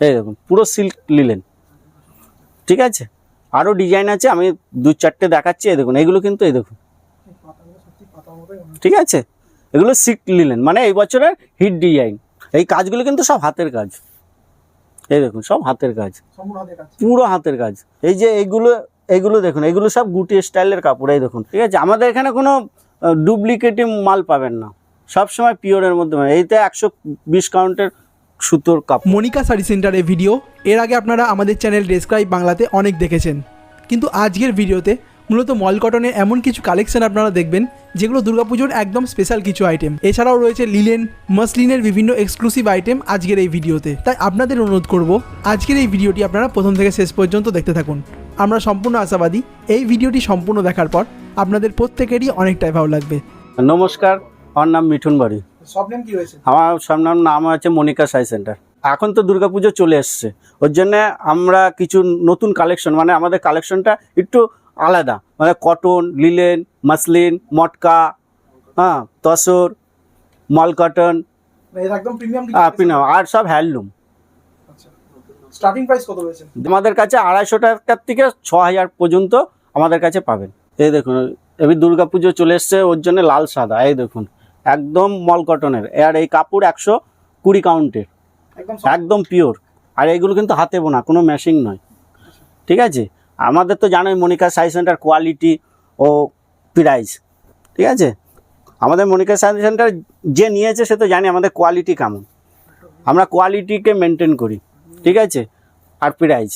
এই দেখুন, পুরো সিল্ক লিলেন ঠিক আছে? আরও ডিজাইন আছে, আমি দু চারটে দেখাচ্ছি, এই দেখুন, এগুলো কিন্তু, এই দেখুন। ঠিক আছে? এগুলো সিল্ক লিলেন মানে এই বছরের হিট ডিজাইন এই কাজগুলো কিন্তু সব হাতের কাজ। এই দেখুন, সব হাতের কাজ। পুরো হাতের কাজ। এই যে এইগুলো এইগুলো দেখুন, এগুলো সব গুটি স্টাইলের কাপড়, এই দেখুন। ঠিক আছে? আমাদের এখানে কোনো ডুপ্লিকেটিভ মাল পাবেন না। সব সময় পিওরের মধ্যে। এইতে একশো বিশ কাউন্টের সুতোর কাপ। মনিকা শাড়ি সেন্টারের ভিডিও এর আগে আপনারা আমাদের চ্যানেল ডেসক্রাইব বাংলাতে অনেক দেখেছেন। কিন্তু আজকের ভিডিওতে মূলত মল কটনের এমন কিছু কালেকশন আপনারা দেখবেন যেগুলো দুর্গাপুজোর একদম স্পেশাল কিছু আইটেম এছাড়াও রয়েছে লিলেন মাসলিনের বিভিন্ন এক্সক্লুসিভ আইটেম আজকের এই ভিডিওতে। তাই আপনাদের অনুরোধ করব আজকের এই ভিডিওটি আপনারা প্রথম থেকে শেষ পর্যন্ত দেখতে থাকুন। আমরা সম্পূর্ণ আশাবাদী এই ভিডিওটি সম্পূর্ণ দেখার পর আপনাদের প্রত্যেকেরই অনেকটাই ভালো লাগবে। নমস্কার আমার নাম মিঠুন বাড়ি। সব কি রয়েছে আমার সামনের নাম আছে মনিকা সাই সেন্টার। এখন তো দুর্গাপুজো চলে এসছে। ওর জন্য আমরা কিছু নতুন কালেকশন মানে আমাদের কালেকশনটা একটু আলাদা। মানে কটন লিলেন মাসলিন মটকা হ্যাঁ তসর মল কটন একদম প্রিমিয়াম আর সব হ্যান্ডলুম স্টার্টিং প্রাইস কত রয়েছে? আমাদের কাছে আড়াইশো টাকার থেকে ছ হাজার পর্যন্ত আমাদের কাছে পাবেন। এই দেখুন এবার দুর্গাপুজো চলে এসছে ওর জন্য লাল সাদা এই দেখুন। একদম মল কটনের। আর এই কাপড় একশো কুড়ি কাউন্টের। একদম পিওর আর এইগুলো কিন্তু হাতে বোনা কোনো মেশিং নয়। ঠিক আছে? আমাদের তো জানোই মনিকা সাই সেন্টার কোয়ালিটি ও প্রাইস ঠিক আছে? আমাদের মনিকা সাই সেন্টার যে নিয়েছে সে তো জানি আমাদের কোয়ালিটি কেমন। আমরা কোয়ালিটিকে মেনটেন করি। ঠিক আছে? আর প্রাইস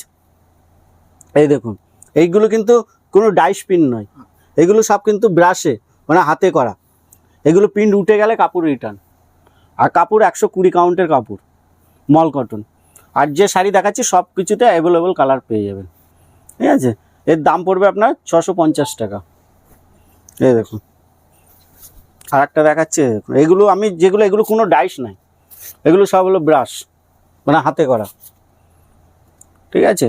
এই দেখুন এইগুলো কিন্তু কোনো ডাইস পিন নয়। এগুলো সব কিন্তু ব্রাশে মানে হাতে করা। এগুলো প্রিন্ট উঠে গেলে কাপড় রিটার্ন আর কাপড় একশো কুড়ি কাউন্টের কাপড় মল কটন আর যে শাড়ি দেখাচ্ছি, সব কিছুতে অ্যাভেলেবল কালার পেয়ে যাবেন। ঠিক আছে? এর দাম পড়বে আপনার ছশো পঞ্চাশ টাকা। এই দেখুন। আর একটা দেখাচ্ছে এগুলো আমি, যেগুলো, এগুলো কোনো ডাইস নাই। এগুলো সব হলো ব্রাশ মানে হাতে করা। ঠিক আছে?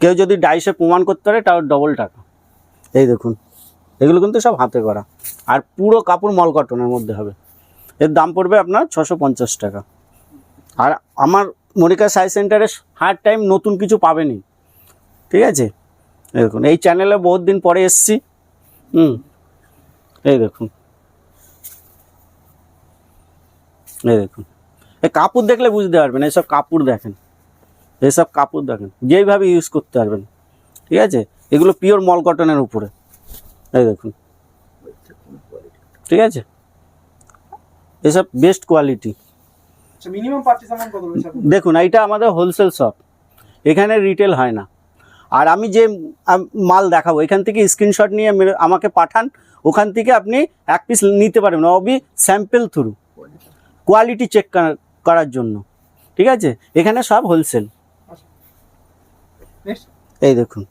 কেউ যদি ডাইসে প্রমাণ করতে পারে তার ডবল টাকা। এই দেখুন। এগুলো কিন্তু সব হাতে করা। আর পুরো কাপড় মল কটনের মধ্যে হবে। এর দাম পড়বে আপনার ছশো পঞ্চাশ টাকা। আর আমার মনিকা সাই সেন্টারে হার টাইম নতুন কিছু পাবেনই ঠিক আছে? এই দেখুন, এই চ্যানেলে বহুত দিন পরে এসছি। হুম, এই দেখুন। এই দেখুন। এই কাপড় দেখলে বুঝতে পারবেন, এইসব কাপড় দেখেন। এইসব কাপড় দেখেন, যেইভাবে ইউজ করতে পারবেন। ঠিক আছে? এগুলো পিওর মল কটনের উপরে। এই দেখুন। ঠিক আছে? এসব বেস্ট কোয়ালিটি কত রয়েছে দেখুন এইটা আমাদের হোলসেল শপ এখানে রিটেল হয় না। আর আমি যে মাল দেখাবো এখান থেকে স্ক্রিনশট নিয়ে আমাকে পাঠান। ওখান থেকে আপনি এক পিস নিতে পারবেন অবি স্যাম্পেল থ্রু কোয়ালিটি চেক করার জন্য। ঠিক আছে? এখানে সব হোলসেল এই দেখুন।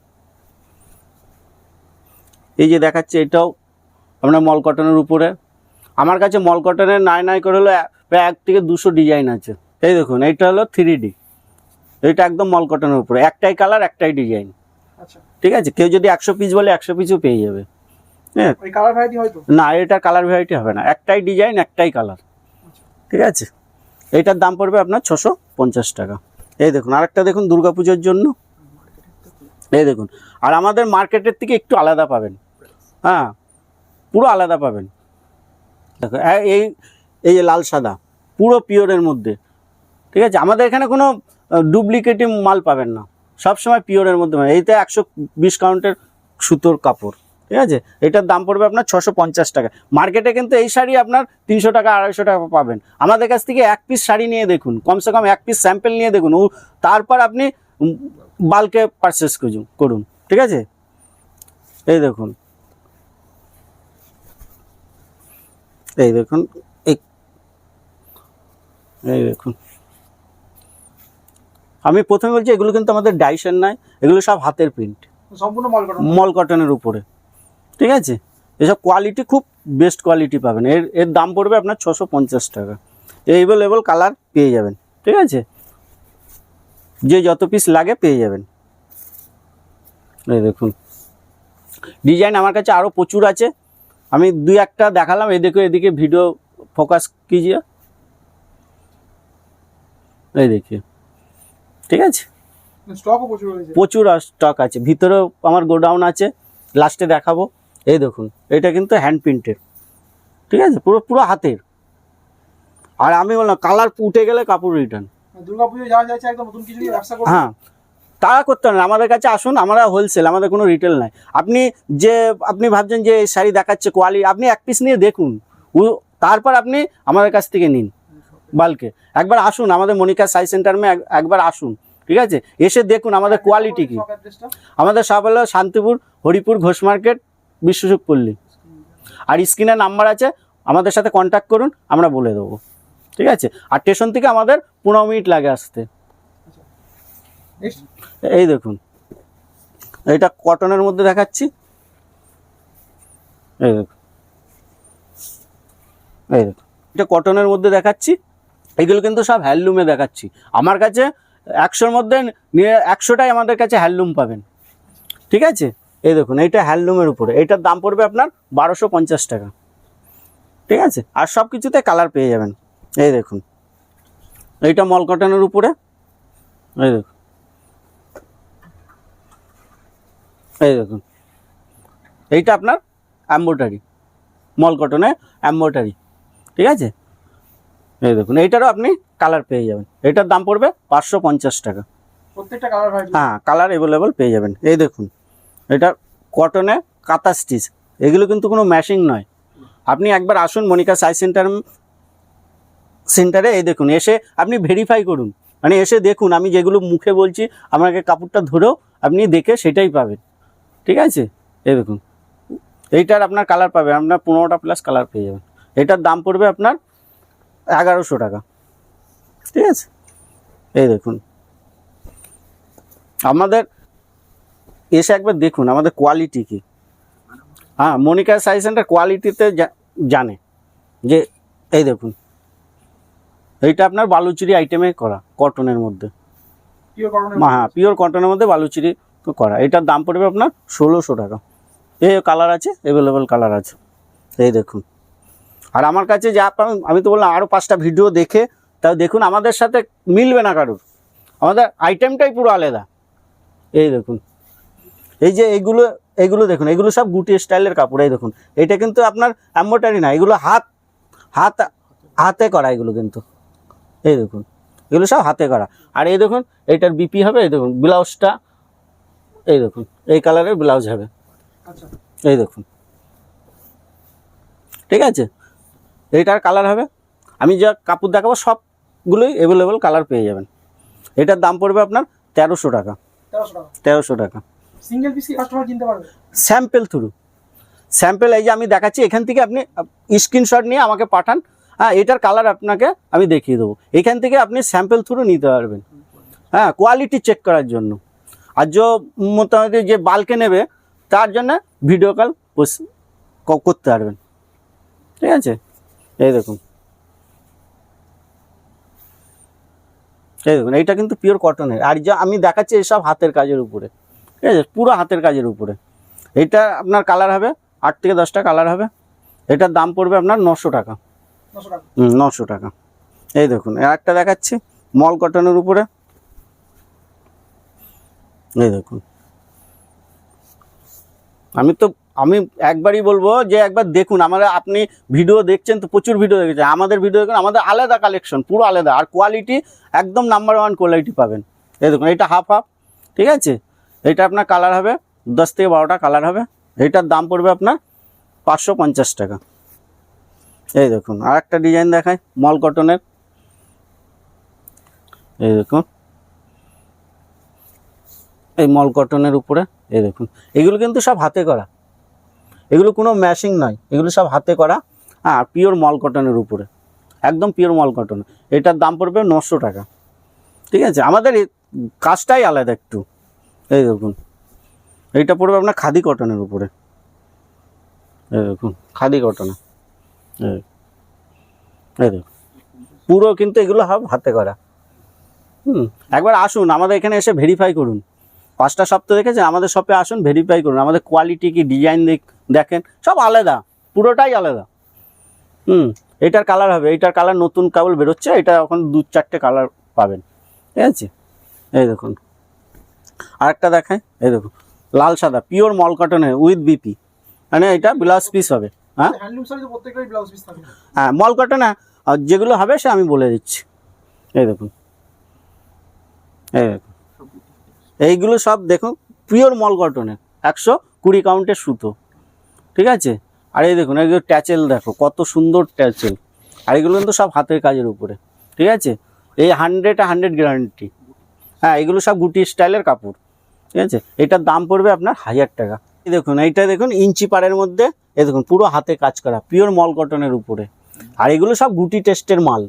এই যে দেখাচ্ছে এটাও আমরা মল কটনের উপরে। আমার কাছে মল কটনের নাই নাই করে হলো এক- প্রায় এক থেকে দুশো ডিজাইন আছে। এই দেখুন এইটা হলো থ্রি ডি এইটা একদম মল কটনের উপরে। একটাই কালার একটাই ডিজাইন। আচ্ছা। ঠিক আছে? কেউ যদি একশো পিস বলে একশো পিসও পেয়ে যাবে। হ্যাঁ? কালার ভ্যারাইটি না এটা কালার ভ্যারাইটি হবে না। একটাই ডিজাইন একটাই কালার ঠিক আছে? এইটার দাম পড়বে আপনার ছশো পঞ্চাশ টাকা। এই দেখুন আরেকটা দেখুন দুর্গাপুজোর জন্য। এই দেখুন। আর আমাদের মার্কেটের থেকে একটু আলাদা পাবেন। হ্যাঁ? পুরো আলাদা পাবেন। দেখো এই এই যে লাল সাদা, পুরো পিওরের মধ্যে। ঠিক আছে? আমাদের এখানে কোনো ডুপ্লিকেটিভ মাল পাবেন না। সব সময় পিওরের মধ্যে পাবেন। এইতে একশো বিশ কাউন্টের সুতোর কাপড়। ঠিক আছে? এটার দাম পড়বে আপনার ছশো পঞ্চাশ টাকা। মার্কেটে কিন্তু এই শাড়ি আপনার তিনশো টাকা, আড়াইশো টাকা পাবেন। আমাদের কাছ থেকে এক পিস শাড়ি নিয়ে দেখুন। কমসে কম এক পিস স্যাম্পেল নিয়ে দেখুন। ও, তারপর আপনি বাল্কে পারচেস করুন। ঠিক আছে? এই দেখুন। এই দেখুন এই এই দেখুন। আমি প্রথমে বলছি এগুলো কিন্তু আমাদের ডাইসের নয় এগুলো সব হাতের প্রিন্ট। সম্পূর্ণ মল মল কটনের উপরে। ঠিক আছে? এসব কোয়ালিটি খুব বেস্ট কোয়ালিটি পাবেন। এর এর দাম পড়বে আপনার ছশো পঞ্চাশ টাকা। এভেলেবল কালার পেয়ে যাবেন। ঠিক আছে? যে যত পিস লাগে পেয়ে যাবেন। এই দেখুন। ডিজাইন আমার কাছে আরও প্রচুর আছে। আমি দুই একটা দেখালাম এদিকে এদিকে ভিডিও ফোকাস কিজিয়ে এই দেখিए ঠিক আছে? প্রচুর স্টক আছে। ভিতরেও আমার গোডাউন আছে। লাস্টে দেখাবো। এই দেখুন এটা কিন্তু হ্যান্ড প্রিন্টের ঠিক আছে? পুরো পুরো হাতের। আর আমি বললাম কালার উঠে গেলে কাপড় রিটার্ন দুর্গাপুজো যাচ্ছে একদম নতুন কিছু ব্যবসা হ্যাঁ। তারা করতে হবে না। আমাদের কাছে আসুন, আমরা হোলসেল আমাদের কোনো রিটেল নাই। আপনি যে, আপনি ভাবছেন যে শাড়ি দেখাচ্ছে কোয়ালিটি আপনি এক পিস নিয়ে দেখুন। তারপর আপনি আমাদের কাছ থেকে নিন বালকে একবার আসুন, আমাদের মনিকা সাই সেন্টার মে একবার আসুন, ঠিক আছে? এসে দেখুন আমাদের কোয়ালিটি কি। আমাদের সব হলো শান্তিপুর, হরিপুর, ঘোষ মার্কেট বিশ্বসুখ পল্লী। আর স্ক্রিনের নাম্বার আছে, আমাদের সাথে কন্ট্যাক্ট করুন, আমরা বলে দেবো। ঠিক আছে? আর স্টেশন থেকে আমাদের পনেরো মিনিট লাগে আসতে। এই দেখুন। এটা কটনের মধ্যে দেখাচ্ছি। এই দেখুন। এই দেখুন। এটা কটনের মধ্যে দেখাচ্ছি। এগুলো কিন্তু সব হ্যান্ডলুমে দেখাচ্ছি। আমার কাছে একশোর মধ্যে একশোটাই আমাদের কাছে হ্যান্ডলুম পাবেন। ঠিক আছে? এই দেখুন, এইটা হ্যান্ডলুমের উপরে। এইটার দাম পড়বে আপনার বারোশো পঞ্চাশ টাকা। ঠিক আছে? আর সব কিছুতে কালার পেয়ে যাবেন। এই দেখুন। এইটা মল কটনের উপরে। এই দেখুন। এই দেখুন। এইটা আপনার অ্যাম্বোটারি মল কটনে অ্যাম্বোটারি ঠিক আছে? এই দেখুন এইটারও আপনি কালার পেয়ে যাবেন। এটার দাম পড়বে পাঁচশো পঞ্চাশ টাকা। প্রত্যেকটা কালার হ্যাঁ কালার অ্যাভেলেবল পেয়ে যাবেন। এই দেখুন এটা কটনে কাতা স্টিচ এগুলো কিন্তু কোনো ম্যাশিং নয়। আপনি একবার আসুন মনিকা সাই সেন্টার সেন্টারে এই দেখুন এসে আপনি ভেরিফাই করুন। মানে এসে দেখুন আমি যেগুলো মুখে বলছি আপনাকে কাপড়টা ধরেও আপনি দেখে সেটাই পাবেন। ঠিক আছে? এই দেখুন। এইটার আপনার কালার পাবে আপনার পনেরোটা প্লাস কালার পেয়ে যাবেন। এটার দাম পড়বে আপনার এগারোশো টাকা। ঠিক আছে? এই দেখুন। আমাদের এসে একবার দেখুন আমাদের কোয়ালিটি কি। হ্যাঁ মনিকা সাই সেন্টার কোয়ালিটিতে জানে। যে এই দেখুন। এইটা আপনার বালুচুরি আইটেমে করা কটনের মধ্যে। হ্যাঁ পিওর কটনের মধ্যে বালুচুরি করা। এটার দাম পড়বে আপনার ষোলোশো টাকা। এই কালার আছে অ্যাভেলেবেল কালার আছে। এই দেখুন। আর আমার কাছে যা আমি তো বললাম আরও পাঁচটা ভিডিও দেখে, তাও দেখুন আমাদের সাথে মিলবে না কারোর। আমাদের আইটেমটাই পুরো আলাদা। এই দেখুন। এই যে এগুলো এগুলো দেখুন, এগুলো সব গুটি স্টাইলের কাপড়, এই দেখুন। এটা কিন্তু আপনার অ্যাম্বোটারি না, এগুলো হাত হাত, হাতে করা এগুলো কিন্তু। এই দেখুন। এগুলো সব হাতে করা। আর এই দেখুন এইটার বিপি হবে, এই দেখুন, ব্লাউজটা। এই দেখুন এই কালারের ব্লাউজ হবে। আচ্ছা। এই দেখুন। ঠিক আছে? এইটার কালার হবে। আমি যা কাপড় দেখাবো সবগুলোই অ্যাভেলেবেল কালার পেয়ে যাবেন। এটার দাম পড়বে আপনার তেরোশো টাকা। তেরোশো টাকা। সিঙ্গেল পিস কাস্টমার কিনতে পারবে? স্যাম্পেল থ্রু স্যাম্পেল এই যে আমি দেখাচ্ছি এখান থেকে আপনি স্ক্রিনশট নিয়ে আমাকে পাঠান। হ্যাঁ এটার কালার আপনাকে আমি দেখিয়ে দেবো। এখান থেকে আপনি স্যাম্পেল থ্রু নিতে পারবেন। হ্যাঁ কোয়ালিটি চেক করার জন্য। আর যে মোটামুটি যে বালকে নেবে তার জন্য ভিডিও কল করতে পারবেন। ঠিক আছে? এই দেখুন। এই দেখুন এইটা কিন্তু পিওর কটনের আর যা আমি দেখাচ্ছি এসব হাতের কাজের উপরে। ঠিক আছে? পুরো হাতের কাজের উপরে। এটা আপনার কালার হবে আট থেকে দশটা কালার হবে। এটার দাম পড়বে আপনার নশো টাকা। নশো টাকা। হুম নশো টাকা। এই দেখুন আর একটা দেখাচ্ছি মল কটনের উপরে। এই দেখুন। আমি তো, আমি একবারই বলব যে একবার দেখুন আমরা আপনি ভিডিও দেখছেন তো প্রচুর ভিডিও দেখেছেন। আমাদের ভিডিও দেখুন, আমাদের আলাদা কালেকশন পুরো আলাদা। আর কোয়ালিটি একদম নাম্বার ওয়ান কোয়ালিটি পাবেন। এই দেখুন এটা হাফ হাফ ঠিক আছে? এটা আপনার কালার হবে, দশ থেকে বারোটা কালার হবে। এইটার দাম পড়বে আপনার পাঁচশো পঞ্চাশ টাকা। এই দেখুন আর একটা ডিজাইন দেখায় মল কটনের এই দেখুন। এই মল কটনের উপরে, এই দেখুন। এগুলো কিন্তু সব হাতে করা। এগুলো কোনো ম্যাশিং নয়। এগুলো সব হাতে করা হ্যাঁ পিওর মল কটনের উপরে। একদম পিওর মল কটন। এটার দাম পড়বে নশো টাকা। ঠিক আছে? আমাদের কাজটাই আলাদা একটু। এই দেখুন। এইটা পড়বে আপনার খাদি কটনের উপরে। এই দেখুন, খাদি কটনে। এই দেখুন। পুরো কিন্তু এগুলো হাতে করা। হুম, একবার আসুন, আমাদের এখানে এসে ভেরিফাই করুন। পাঁচটা সপ্তাহ দেখেছেন? আমাদের শপে আসুন ভেরিফাই করুন। আমাদের কোয়ালিটি কি ডিজাইন দেখেন। সব আলাদা পুরোটাই আলাদা। হুম এটার কালার হবে এইটার কালার নতুন কেবল বেরোচ্ছে এটা এখন দু চারটে কালার পাবেন। ঠিক আছে? এই দেখুন। আরেকটা দেখায় এই দেখুন। লাল সাদা পিওর মল কটনের উইথ বিপি মানে এটা ব্লাউজ পিস হবে হ্যাঁ? হ্যাঁ মল কটনে যেগুলো হবে সে আমি বলে দিচ্ছি। এই দেখুন। এই দেখুন। এইগুলো সব দেখুন পিওর মল কটনের একশো কুড়ি কাউন্টের সুতো। ঠিক আছে? আর এই দেখুন এগুলো ট্যাচেল দেখো, কত সুন্দর ট্যাচেল আর এগুলো কিন্তু সব হাতের কাজের উপরে। ঠিক আছে? এই হান্ড্রেড হান্ড্রেড গ্যারান্টি হ্যাঁ এগুলো সব গুটি স্টাইলের কাপড়। ঠিক আছে? এটার দাম পড়বে আপনার হাজার টাকা। এই দেখুন, এইটা দেখুন, ইঞ্চি পাড়ের মধ্যে, এই দেখুন, পুরো হাতে কাজ করা পিওর মল কটনের উপরে। আর এগুলো সব গুটি টেস্টের মাল।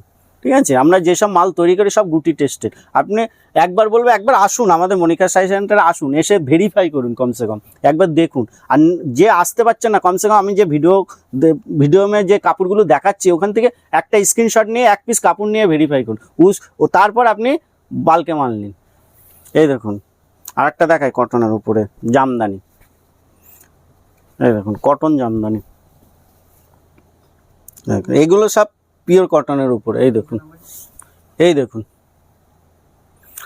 ঠিক আছে? আমরা যেসব মাল তৈরি করি সব গুটি টেস্টের আপনি একবার বলব, একবার আসুন, আমাদের মনিকা সাই সেন্টারে আসুন, এসে ভেরিফাই করুন কমসে কম, একবার দেখুন। আর যে আসতে পারছে না, কমসে কম আমি যে ভিডিও ভিডিওমে যে কাপড়গুলো দেখাচ্ছি, ওখান থেকে একটা স্ক্রিনশট নিয়ে, এক পিস কাপড় নিয়ে ভেরিফাই করুন। উস, ও তারপর আপনি বালকে মাল নিন। এই দেখুন আর একটা দেখায় কটনের উপরে, জামদানি। এই দেখুন, কটন জামদানি। এইগুলো সব পিওর কটনের উপরে এই দেখুন। এই দেখুন।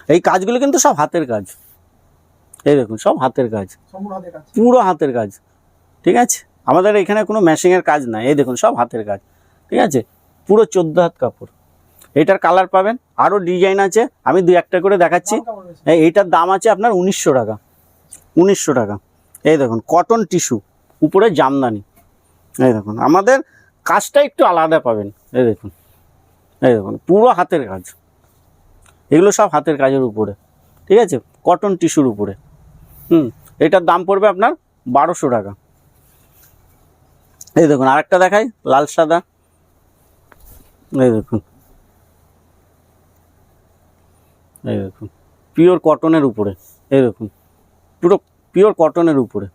এই কাজগুলো কিন্তু সব হাতের কাজ। এই দেখুন সব হাতের কাজ। পুরো হাতের কাজ। ঠিক আছে? আমাদের এখানে কোনো মেশিংয়ের কাজ নাই। এই দেখুন সব হাতের কাজ। ঠিক আছে? পুরো চোদ্দ হাত কাপড়। এটার কালার পাবেন। আরও ডিজাইন আছে। আমি দুই একটা করে দেখাচ্ছি। এইটার দাম আছে আপনার উনিশশো টাকা। উনিশশো টাকা। এই দেখুন কটন টিস্যু। উপরে জামদানি। এই দেখুন আমাদের কাজটা একটু আলাদা পাবেন। এই দেখুন এই দেখুন, পুরো হাতের কাজ। এগুলো সব হাতের কাজের উপরে, ঠিক আছে? কটন টিস্যুর উপরে। হুম, এটার দাম পড়বে আপনার বারোশো টাকা। এই দেখুন, আরেকটা দেখাই, লাল সাদা। এই দেখুন এই দেখুন পিওর কটনের উপরে, এই দেখুন, পুরো পিওর কটনের উপরে।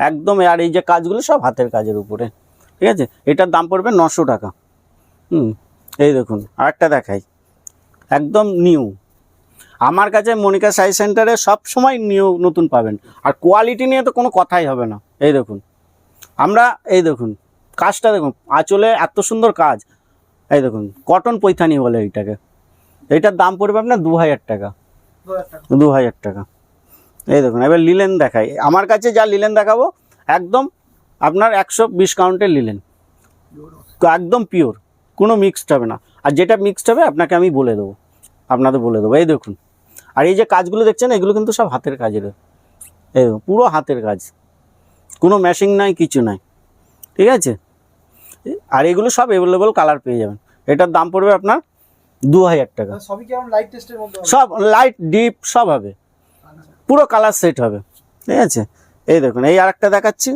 একদম, আর এই যে কাজগুলো সব হাতের কাজের উপরে, ঠিক আছে? এটার দাম পড়বে নশো টাকা। হুম, এই দেখুন, আরেকটা দেখাই। একদম নিউ আমার কাছে মনিকা সাই সেন্টারে সব সময় নিউ নতুন পাবেন। আর কোয়ালিটি নিয়ে তো কোনো কথাই হবে না। এই দেখুন, আমরা, এই দেখুন, কাজটা দেখুন, আঁচলে এত সুন্দর কাজ। এই দেখুন কটন পৈথানি বলে এইটাকে। এইটার দাম পড়বে আপনার দু হাজার টাকা। দু হাজার টাকা। এই দেখুন, এবার লিলেন দেখাই। আমার কাছে যা লিলেন দেখাবো, একদম আপনার একশো বিশ কাউন্টের লিলেন। একদম পিওর কোনো মিক্সড হবে না। আর যেটা মিক্সড হবে আপনাকে আমি বলে দেবো। আপনাদের বলে দেবো। এই দেখুন। আর এই যে কাজগুলো দেখছেন এগুলো কিন্তু সব হাতের কাজের। এই দেখুন পুরো হাতের কাজ। কোনো মেশিং নাই কিছু নাই। ঠিক আছে? আর এগুলো সব অ্যাভেলেবল কালার পেয়ে যাবেন। এটার দাম পড়বে আপনার দু হাজার টাকা? সব লাইট ডিপ সব হবে। পুরো কালার সেট হবে। ঠিক আছে? এই দেখুন এই আরেকটা দেখাচ্ছি।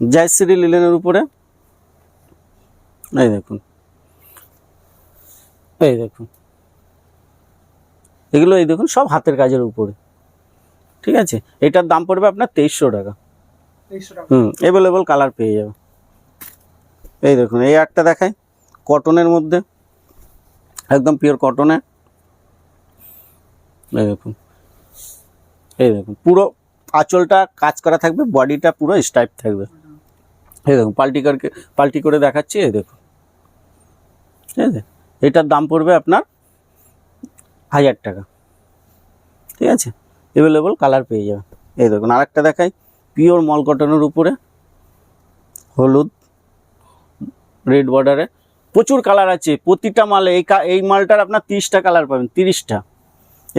জয়শ্রী লিলেনের উপরে। এই দেখুন। এই দেখুন। এগুলো এই দেখুন সব হাতের কাজের উপরে। ঠিক আছে? এটার দাম পড়বে আপনার তেইশশো টাকা। হুম অ্যাভেলেবল কালার পেয়ে যাবে। এই দেখুন এই একটা দেখায় কটনের মধ্যে। একদম পিওর কটনে এই দেখুন। এই দেখুন পুরো আঁচলটা কাজ করা থাকবে বডিটা পুরো স্টাইপ থাকবে। এই দেখুন পাল্টি করে পাল্টি করে দেখাচ্ছি এই দেখুন। ঠিক আছে এটার দাম পড়বে আপনার হাজার টাকা। ঠিক আছে? অ্যাভেলেবল কালার পেয়ে যাবে এই দেখুন, আরেকটা দেখাই। পিওর মল কটনের উপরে, হলুদ রেড বর্ডারে প্রচুর কালার আছে। প্রতিটা মালে এই এই মালটার আপনার তিরিশটা কালার পাবেন, তিরিশটা।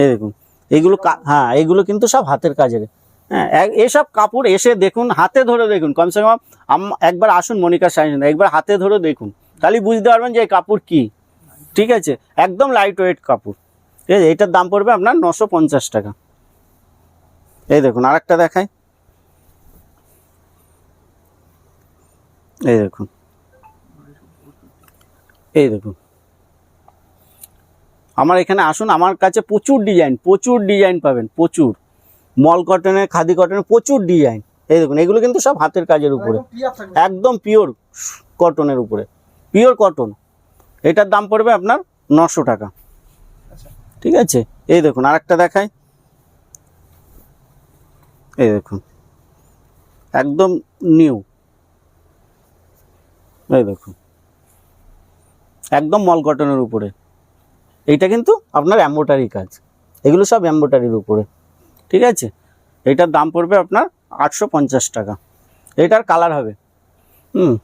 এই দেখুন, এগুলো হ্যাঁ এগুলো কিন্তু সব হাতের কাজের। হ্যাঁ এসব কাপড় এসে দেখুন, হাতে ধরে দেখুন। কমসে কম একবার আসুন মনিকা সাইন একবার হাতে ধরে দেখুন। তাহলে বুঝতে পারবেন যে এই কাপড় কি। ঠিক আছে? একদম লাইট ওয়েট কাপড়। ঠিক আছে? এটার দাম পড়বে আপনার নশো পঞ্চাশ টাকা। এই দেখুন আরেকটা দেখায় এই দেখুন। এই দেখুন। আমার এখানে আসুন আমার কাছে প্রচুর ডিজাইন প্রচুর ডিজাইন পাবেন প্রচুর। মল কটনের খাদি কটনের প্রচুর ডিজাইন এই দেখুন এগুলো কিন্তু সব হাতের কাজের উপরে। একদম পিওর কটনের উপরে। পিওর কটন এটার দাম পড়বে আপনার নশো টাকা। আচ্ছা। ঠিক আছে? এই দেখুন আরেকটা দেখাই। এই দেখুন। একদম নিউ। এই দেখুন। একদম মল কটনের উপরে। এইটা কিন্তু আপনার অ্যাম্বোটারি কাজ। এগুলো সব এম্বোটারির উপরে। ঠিক আছে? এটার দাম পড়বে আপনার আটশো পঞ্চাশ টাকা। এটার কালার হবে। হুম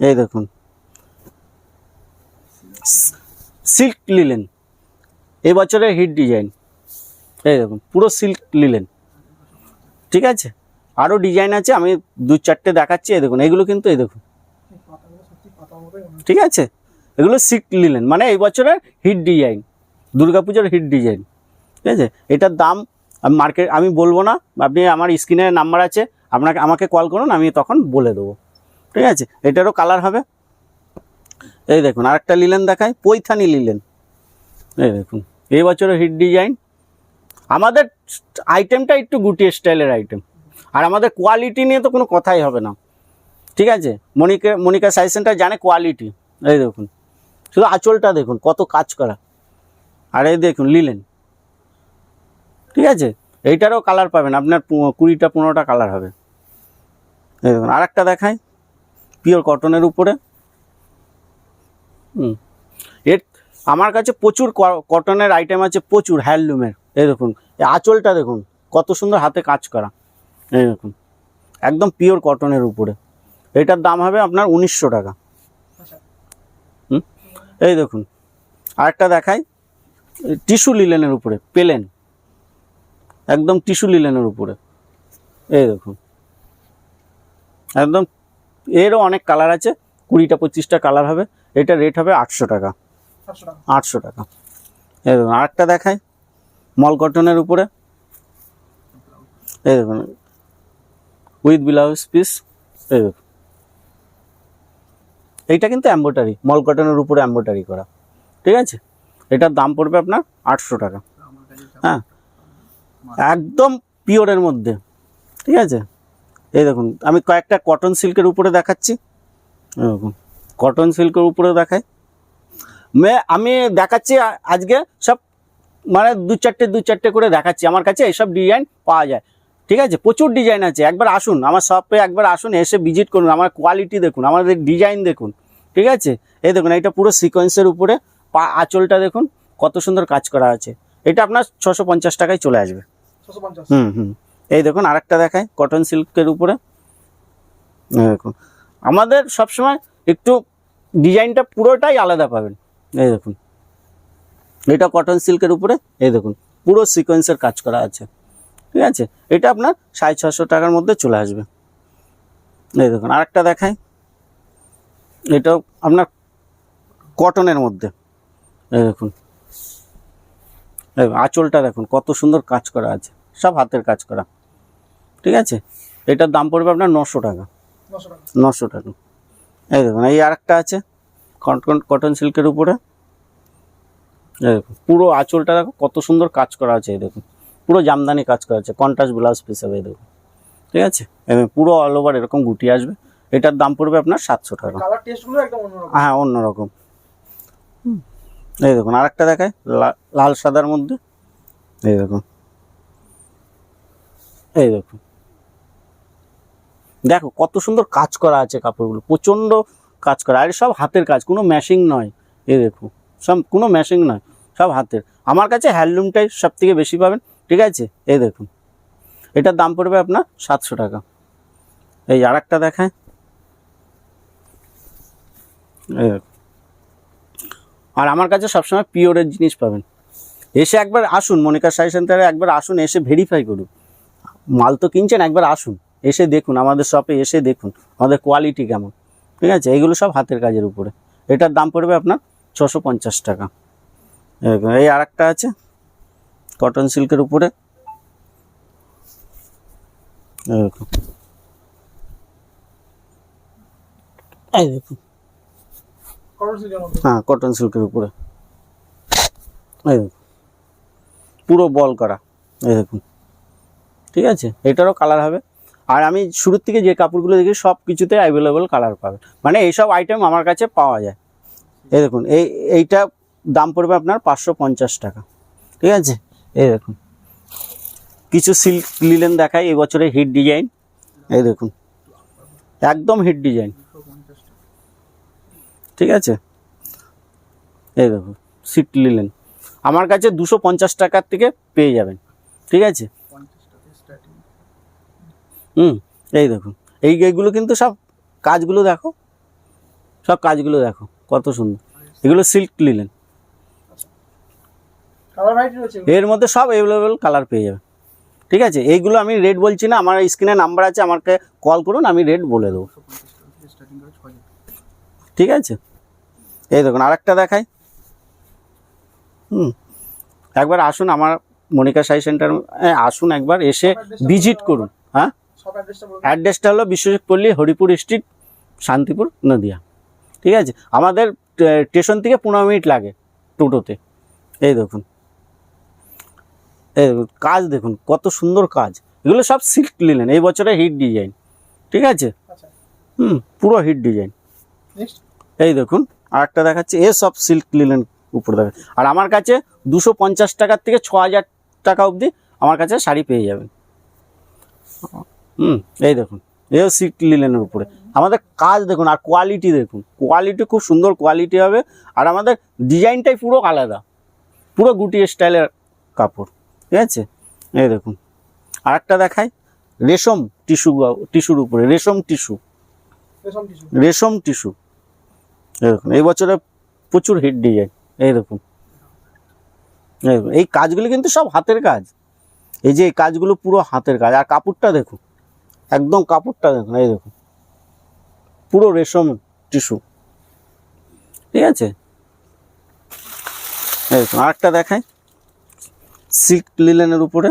এই দেখুন। Silk linen. এই বছরের হিট ডিজাইন। এই দেখুন, পুরো সিল্ক লিলেন। ঠিক আছে? আরও ডিজাইন আছে, আমি দু চারটে দেখাচ্ছি, এই দেখুন, এগুলো কিন্তু এই দেখুন। ঠিক আছে? এগুলো সিল্ক লিলেন মানে এই বছরের হিট ডিজাইন, দুর্গাপুজোর হিট ডিজাইন। ঠিক আছে? এটার দাম মার্কেট, আমি বলব না, আপনি আমার স্ক্রিনে নাম্বার আছে, আপনাকে, আমাকে কল করুন, আমি তখন বলে দেবো। ঠিক আছে? এটারও কালার হবে। এই দেখুন, আরেকটা লিলেন দেখায় পৈথানি লিলেন। এই দেখুন, এই বছরের হিট ডিজাইন আমাদের আইটেমটা একটু গুটিয়ে স্টাইলের আইটেম আর আমাদের কোয়ালিটি নিয়ে তো কোনো কথাই হবে না। ঠিক আছে? মনিকা মনিকা সাই সেন্টার জানে কোয়ালিটি এই দেখুন, শুধু আঁচলটা দেখুন, কত কাজ করা। আর এই দেখুন, লিলেন। ঠিক আছে? এইটারও কালার পাবেন, আপনার কুড়িটা, পনেরোটা কালার হবে। এই দেখুন আর একটা দেখাই পিওর কটনের উপরে। হুম। এর আমার কাছে প্রচুর কটনের আইটেম আছে, প্রচুর হ্যান্ডলুমের এই দেখুন আঁচলটা দেখুন, কত সুন্দর হাতে কাজ করা। এই দেখুন, একদম পিওর কটনের উপরে। এটার দাম হবে আপনার উনিশশো টাকা। হুম? এই দেখুন, আরেকটা দেখাই। টিস্যু লিলেনের উপরে, পেলেন। একদম টিস্যু লিলেনের উপরে। এই দেখুন, একদম, এরও অনেক কালার আছে। কুড়িটা পঁচিশটা কালার হবে। এটা রেট হবে আটশো টাকা। আটশো টাকা। এই দেখুন আরেকটা দেখাই। মল কটনের উপরে। এই দেখুন উইথ ব্লাউজ পিস এই দেখুন। এইটা কিন্তু অ্যাম্বোটারি মল কটনের উপরে অ্যাম্বোটারি করা। ঠিক আছে? এটার দাম পড়বে আপনার আটশো টাকা। হ্যাঁ। একদম পিওরের মধ্যে। ঠিক আছে? এই দেখুন আমি কয়েকটা কটন সিল্কের উপরে দেখাচ্ছি। কটন সিল্কের উপরে দেখায়। মে আমি দেখাচ্ছি আজকে সব মানে দু চারটে দু চারটে করে দেখাচ্ছি। আমার কাছে এইসব ডিজাইন পাওয়া যায়। ঠিক আছে? প্রচুর ডিজাইন আছে। একবার আসুন আমার শপে একবার আসুন এসে ভিজিট করুন। আমার কোয়ালিটি দেখুন আমাদের ডিজাইন দেখুন। ঠিক আছে? এই দেখুন এটা পুরো সিকোয়েন্সের উপরে। পা আঁচলটা দেখুন কত সুন্দর কাজ করা আছে। এটা আপনার ছশো পঞ্চাশ টাকায় চলে আসবে। হুম হুম। এই দেখুন আরেকটা দেখায় কটন সিল্কের উপরে। দেখুন আমাদের সবসময় একটু ডিজাইনটা পুরোটাই আলাদা পাবেন। এই দেখুন। এটা কটন সিল্কের উপরে এই দেখুন পুরো সিকোয়েন্সের কাজ করা আছে। ঠিক আছে? এটা আপনার সাড়ে ছশো টাকার মধ্যে চলে আসবে। এই দেখুন আরেকটা দেখাই। এটাও আপনার কটনের মধ্যে। এই দেখুন, আঁচলটা দেখুন কত সুন্দর কাজ করা আছে। সব হাতের কাজ করা। ঠিক আছে? এটার দাম পড়বে আপনার নশো টাকা। নশো টাকা। এই দেখুন এই আরেকটা আছে কটন কটন সিল্কের উপরে। এই দেখুন পুরো আঁচলটা দেখো কত সুন্দর কাজ করা আছে এই দেখুন। পুরো জামদানি কাজ করা আছে কন্ট্রাস্ট ব্লাউজ পিস হবে এই দেখুন। ঠিক আছে? এবং পুরো অল ওভার এরকম গুটি আসবে। এটার দাম পড়বে আপনার সাতশো টাকা। হ্যাঁ অন্যরকম। এই দেখুন আরেকটা দেখায় লাল সাদার মধ্যে। এই দেখুন। এই দেখুন। দেখো কত সুন্দর কাজ করা আছে কাপড়গুলো, প্রচণ্ড কাজ করা, আর সব হাতের কাজ, কোনো ম্যাশিং নয়। এ দেখো, সব, কোনো ম্যাশিং নয়, সব হাতের। আমার কাছে হ্যান্ডলুমটাই সব থেকে বেশি পাবেন, ঠিক আছে? এই দেখুন, এটার দাম পড়বে আপনার সাতশো টাকা। এই আর একটা দেখায় আর আমার কাছে সবসময় পিওরের জিনিস পাবেন। এসে একবার আসুন, মনিকা সাই সেন্টারে একবার আসুন, এসে ভেরিফাই করুন। মাল তো কিনছেন, একবার আসুন। এসে দেখুন আমাদের শপে এসে দেখুন আমাদের কোয়ালিটি কেমন। ঠিক আছে? এইগুলো সব হাতের কাজের উপরে। এটার দাম পড়বে আপনার ছশো পঞ্চাশ টাকা। এই আর একটা আছে কটন সিল্কের উপরে। দেখুন এই দেখুন। হ্যাঁ কটন সিল্কের উপরে। এই দেখুন। পুরো বল করা। এই দেখুন। ঠিক আছে? এটারও কালার হবে। আর আমি শুরুর থেকে যে কাপড়গুলো দেখি সব কিছুতে অ্যাভেলেবল কালার পাবেন মানে এইসব আইটেম আমার কাছে পাওয়া যায়। এই দেখুন, এই, এইটা দাম পড়বে আপনার পাঁচশো পঞ্চাশ টাকা। ঠিক আছে? এই দেখুন। কিছু সিল্ক লিলেন দেখায় এবছরে হিট ডিজাইন এই দেখুন। একদম হিট ডিজাইন ঠিক আছে? এই দেখুন সিট লিলেন আমার কাছে দুশো পঞ্চাশ টাকার থেকে পেয়ে যাবেন। ঠিক আছে? হুম এই দেখুন এই এইগুলো কিন্তু সব কাজগুলো দেখো সব কাজগুলো দেখো কত সুন্দর। এগুলো সিল্ক লিলেন এর মধ্যে সব অ্যাভেলেবেল কালার পেয়ে যাবে। ঠিক আছে? এইগুলো আমি রেট বলছি না আমার স্ক্রিনে নাম্বার আছে আমাকে কল করুন আমি রেট বলে দেবো। ঠিক আছে? এই দেখুন আরেকটা দেখাই। হুম একবার আসুন আমার মনিকা সাই সেন্টার আসুন একবার এসে ভিজিট করুন হ্যাঁ? অ্যাড্রেসটা হলো বিশ্বজিৎ পল্লী হরিপুর স্ট্রিট শান্তিপুর নদিয়া। ঠিক আছে? আমাদের স্টেশন থেকে পনেরো মিনিট লাগে টোটোতে। এই দেখুন। এই দেখুন কাজ দেখুন কত সুন্দর কাজ। এগুলো সব সিল্ক লিলেন এই বছরে হিট ডিজাইন। ঠিক আছে? আচ্ছা। হুম পুরো হিট ডিজাইন। এই দেখুন আর একটা দেখাচ্ছে এ সব সিল্ক লিলেন উপরে দেখা আর আমার কাছে দুশো পঞ্চাশ টাকার থেকে ছ হাজার টাকা অবধি আমার কাছে শাড়ি পেয়ে যাবেন। হুম এই দেখুন এও সিট লিলেনের উপরে। আমাদের কাজ দেখুন আর কোয়ালিটি দেখুন। কোয়ালিটি খুব সুন্দর কোয়ালিটি হবে আর আমাদের ডিজাইনটাই পুরো আলাদা। পুরো গুটি স্টাইলের কাপড় ঠিক আছে? এই দেখুন আর একটা দেখাই রেশম টিস্যু টিস্যুর উপরে রেশম টিস্যু রেশম টিস্যু এই দেখুন এই বছরে প্রচুর হিট ডিজাইন এই দেখুন। এই দেখুন, এই কাজগুলি কিন্তু সব হাতের কাজ। এই যে এই কাজগুলো পুরো হাতের কাজ আর কাপড়টা দেখুন একদম কাপড়টা দেখুন এই দেখুন। পুরো রেশম টিস্যু। ঠিক আছে? এই দেখুন আরেকটা দেখাই। সিল্ক লিলেনের উপরে।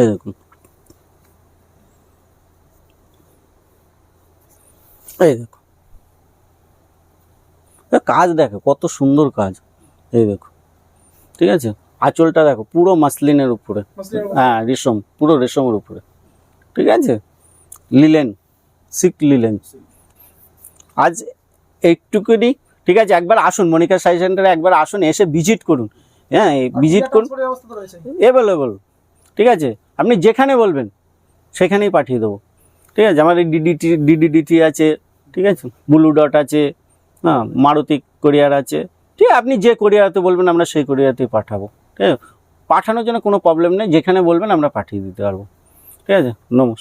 এই দেখুন। এই দেখো কাজ দেখো কত সুন্দর কাজ। এই দেখো ঠিক আছে? আঁচলটা দেখো পুরো মাসলিনের উপরে। হ্যাঁ রেশম পুরো রেশমের উপরে। ঠিক আছে? Linen silk linen. আজ এইটুকুনি ঠিক আছে একবার আসুন মনিকা সাই সেন্টারে একবার আসুন এসে ভিজিট করুন। হ্যাঁ ভিজিট করুন। অ্যাভেলেবল ঠিক আছে? আপনি যেখানে বলবেন সেখানেই পাঠিয়ে দেবো। ঠিক আছে? আমাদের ডিডিটি ডিডিডিটি আছে ঠিক আছে? ব্লু ডট আছে হ্যাঁ মারুতি কোরিয়ার আছে। ঠিক আছে? আপনি যে কোরিয়াতে বলবেন আমরা সেই কোরিয়াতেই পাঠাবো। ঠিক আছে? পাঠানোর জন্য কোনো প্রবলেম নেই যেখানে বলবেন আমরা পাঠিয়ে দিতে পারব। ঠিক আছে? নমস্কার।